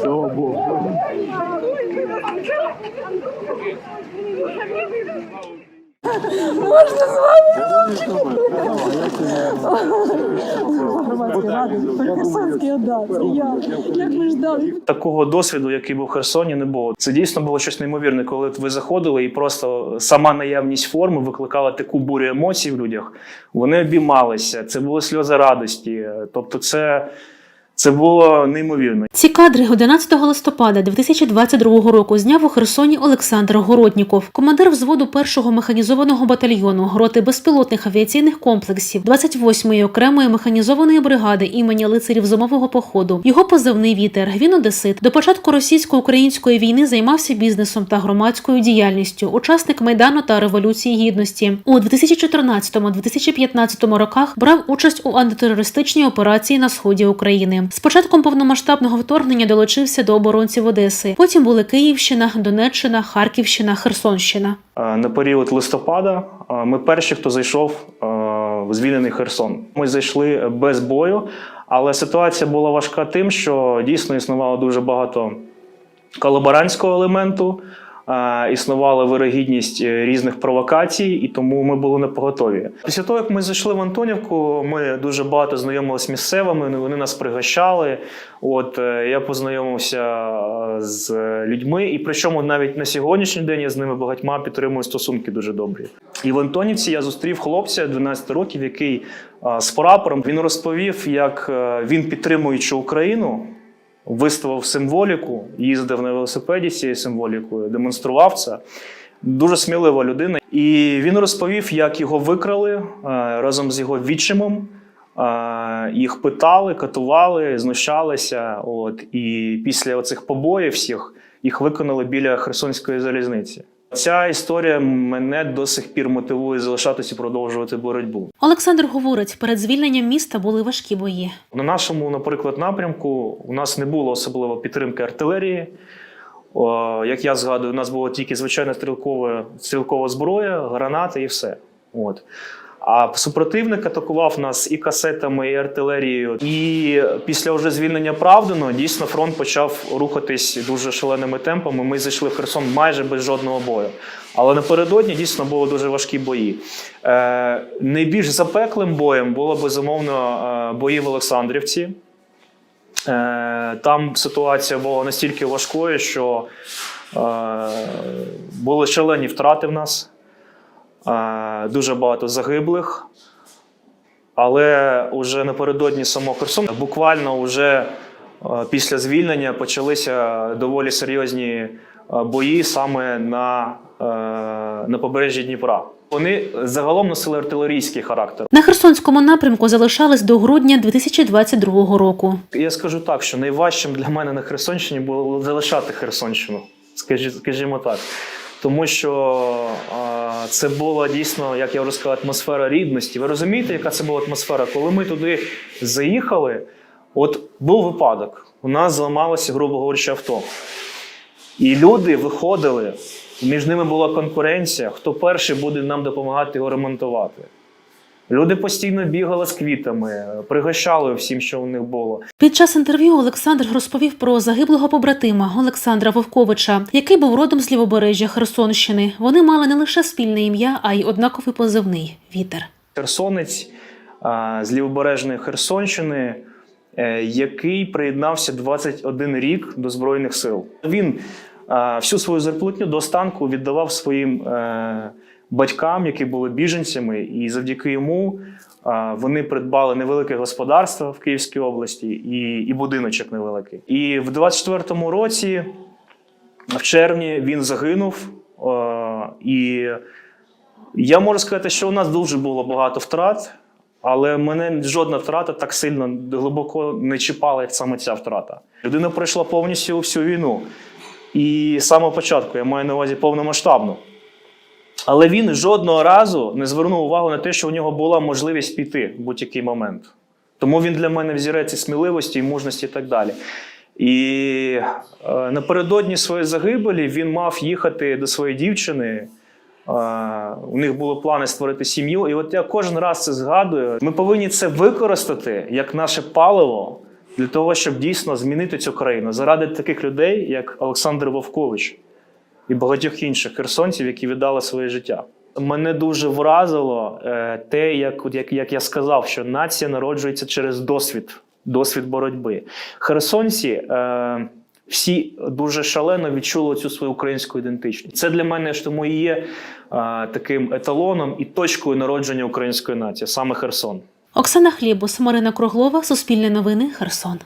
Слава Богу. громадської ради при Херсонській ОДА. Це я. Як ми ждали. Такого досвіду, який був в Херсоні, не було. Це дійсно було щось неймовірне, коли ви заходили, і просто сама наявність форми викликала таку бурю емоцій в людях. Вони обіймалися, це були сльози радості. Тобто, це, це було неймовірно. Ці кадри 11 листопада 2022 року зняв у Херсоні Олександр Городніков, командир взводу першого механізованого батальйону роти безпілотних авіаційних комплексів 28-ї окремої механізованої бригади імені лицарів зимового походу. Його позивний вітер. Він одесит. До початку російсько-української війни займався бізнесом та громадською діяльністю. Учасник майдану та революції гідності у 2014-2015 роках брав участь у антитерористичній операції на сході України. З початком повномасштабного вторгнення долучився до оборонців Одеси. Потім були Київщина, Донеччина, Харківщина, Херсонщина. Е, На період листопада е, ми перші, хто зайшов е, в звільнений Херсон. Ми зайшли без бою, але ситуація була важка тим, що дійсно існувало дуже багато колаборантського елементу, існувала вирогідність е, різних провокацій, і тому ми були не поготові. Після того, як ми зайшли в Антонівку, ми дуже багато знайомилися з місцевими, вони нас пригощали. От е, я познайомився е, з людьми, і причому навіть на сьогоднішній день я з ними багатьма підтримую стосунки дуже добрі. І в Антонівці я зустрів хлопця 12 років, який з прапором він розповів, як він підтримуючи Україну. Виставив символіку, їздив на велосипеді з цією символікою, демонстрував це. Дуже смілива людина. І він розповів, як його викрали е, разом з його відчимом. Е, Їх питали, катували, знущалися. От, і після оцих побоїв всіх їх виконали біля Херсонської залізниці. Ця історія мене до сих пір мотивує залишатися і продовжувати боротьбу. Олександр говорить, перед звільненням міста були важкі бої. На нашому, наприклад, напрямку у нас не було особливо підтримки артилерії. О, як я згадую, у нас було тільки звичайна стрілкова, стрілкова зброя, гранати і все. От. А супротивник атакував нас і касетами, і артилерією. І після вже звільнення Правдино дійсно фронт почав рухатись дуже шаленими темпами. Ми зайшли в Херсон майже без жодного бою. Але напередодні дійсно були дуже важкі бої. Е, найбільш запеклим боєм було безумовно е, бої в Олександрівці. Е, Там ситуація була настільки важкою, що е, були шалені втрати в нас, дуже багато загиблих. Але вже напередодні самого Херсону, буквально вже е, після звільнення почалися доволі серйозні е, бої саме на, е, на побережжі Дніпра. Вони загалом носили артилерійський характер. На Херсонському напрямку залишались до грудня 2022 року. Я скажу так, що найважчим для мене на Херсонщині було залишати Херсонщину, скажімо так. Тому що а, це була дійсно, як я вже сказав, атмосфера рідності. Ви розумієте, яка це була атмосфера? Коли ми туди заїхали, от був випадок. У нас зламалося, грубо говорячи, авто. І люди виходили, між ними була конкуренція, хто перший буде нам допомагати його ремонтувати. Люди постійно бігали з квітами, пригощали всім, що у них було. Під час інтерв'ю Олександр розповів про загиблого побратима Олександра Вовковича, який був родом з лівобережжя Херсонщини. Вони мали не лише спільне ім'я, а й однаковий позивний вітер. Херсонець з лівобережної Херсонщини, е, який приєднався 21 рік до Збройних сил. Він всю свою зарплатню до останку віддавав своїм е, батькам, які були біженцями, і завдяки йому вони придбали невелике господарство в Київській області і, і будиночок невеликий. І в 24-му році, в червні, він загинув. і я можу сказати, що у нас дуже було багато втрат, але мене жодна втрата так сильно глибоко не чіпала, як саме ця втрата. Людина пройшла повністю всю війну. І з самого початку я маю на увазі повномасштабну. Але він жодного разу не звернув увагу на те, що у нього була можливість піти в будь-який момент. Тому він для мене взірець і сміливості, і мужності і так далі. І е, напередодні своєї загибелі він мав їхати до своєї дівчини. Е, У них були плани створити сім'ю. І от я кожен раз це згадую. Ми повинні це використати як наше паливо для того, щоб дійсно змінити цю країну заради таких людей, як Олександр Вовкович і багатьох інших херсонців, які віддали своє життя. Мене дуже вразило е, те, як, як, як я сказав, що нація народжується через досвід, досвід боротьби. Херсонці е, всі дуже шалено відчули цю свою українську ідентичність. Це для мене ж тому і є е, таким еталоном і точкою народження української нації, саме Херсон. Оксана Хлібус, Марина Круглова, Суспільне новини, Херсон.